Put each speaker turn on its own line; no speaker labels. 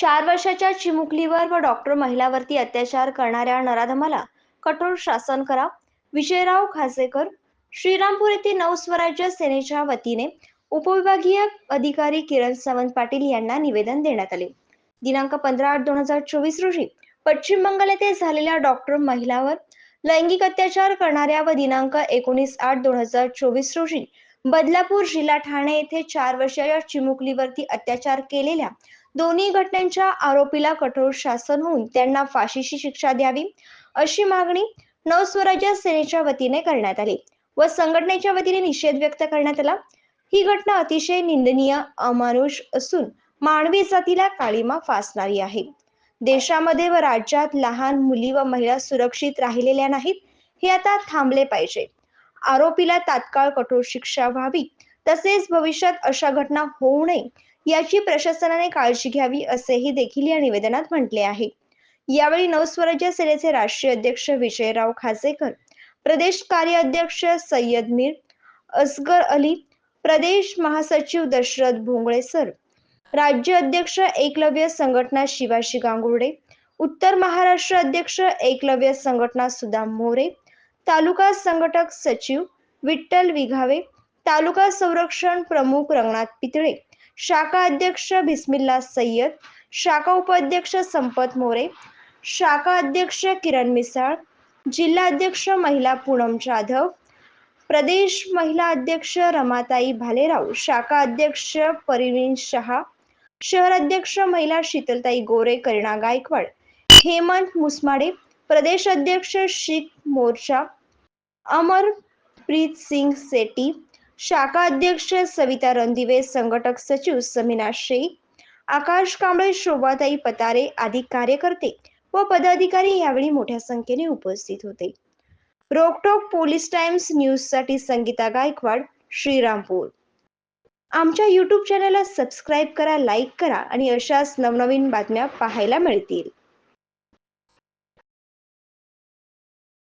चार वर्षाच्या चिमुकलीवर व डॉक्टर महिलावरती अत्याचार करणाऱ्या नराधमाला कठोर शासन करा. विजयराव खासेकर श्रीरामपूर येथे नवस्वराज्य सेनेच्या वतीने उपविभागीय अधिकारी किरण सावंत पाटील यांना निवेदन देण्यात आले. दिनांक पंधरा आठ दोन हजार चोवीस रोजी पश्चिम बंगाल येथे झालेल्या डॉक्टर महिलावर लैंगिक अत्याचार करणाऱ्या व दिनांक एकोणीस आठ दोन हजार चोवीस रोजी बदलापूर जिल्हा ठाणे येथे चार वर्षाच्या चिमुकलीवरती अत्याचार केलेल्या दोन्ही घटनांच्या आरोपीला कठोर शासन होऊन त्यांना फाशीची शिक्षा द्यावी अशी मागणी नवस्वराज्य सेनेच्या वतीने करण्यात आली व संघटनेच्या वतीने निषेध व्यक्त करण्यात आला. ही घटना अतिशय निंदनीय अमानुष असून मानवी जातीला काळीमा फासणारी आहे. देशामध्ये व राज्यात लहान मुली व महिला सुरक्षित राहिलेल्या नाहीत हे आता थांबले पाहिजे. आरोपीला तात्काळ कठोर शिक्षा व्हावी तसेच भविष्यात अशा घटना होऊ नये याची प्रशासनाने काळजी घ्यावी असेही देखील या निवेदनात म्हटले आहे. यावेळी नवस्वराज्य सेनेचे राष्ट्रीय अध्यक्ष विजयराव खासेकर प्रदेश कार्य अध्यक्ष सय्यद मीर असगर अली प्रदेश महासचिव दशरथ भोंगळे सर राज्य अध्यक्ष एकलव्य संघटना शिवाशी गांगुर्डे उत्तर महाराष्ट्र अध्यक्ष एकलव्य संघटना सुदाम मोरे तालुका संघटक सचिव विठ्ठल विघावे तालुका संरक्षण प्रमुख रंगनाथ पितळे शाखा अध्यक्ष बिस्मिल्ला सय्यद शाखा उपाध्यक्ष संपत मोरे शाखा अध्यक्ष किरण मिसाळ जिल्हा अध्यक्ष महिला पूनम जाधव प्रदेश महिला अध्यक्ष रमाताई भालेराव शाखा अध्यक्ष परिवीन शहा शहर अध्यक्ष महिला शीतलताई गोरे करीना गायकवाड हेमंत मुसमाडे प्रदेश अध्यक्ष शीख मोर्चा अमरप्रीत सिंग सेटी शाखा अध्यक्ष सविता रणदिवे संघटक सचिव समीना शेख आकाश कांबळे शोभाताई पतारे आदी कार्यकर्ते व पदाधिकारी यावेळी मोठ्या संख्येने उपस्थित होते. रोकटोक पोलीस टाइम्स न्यूजसाठी संगीता गायकवाड श्रीरामपूर. आमच्या यूट्यूब चॅनलला सबस्क्राईब करा लाईक करा आणि अशाच नवनवीन बातम्या पाहायला मिळतील.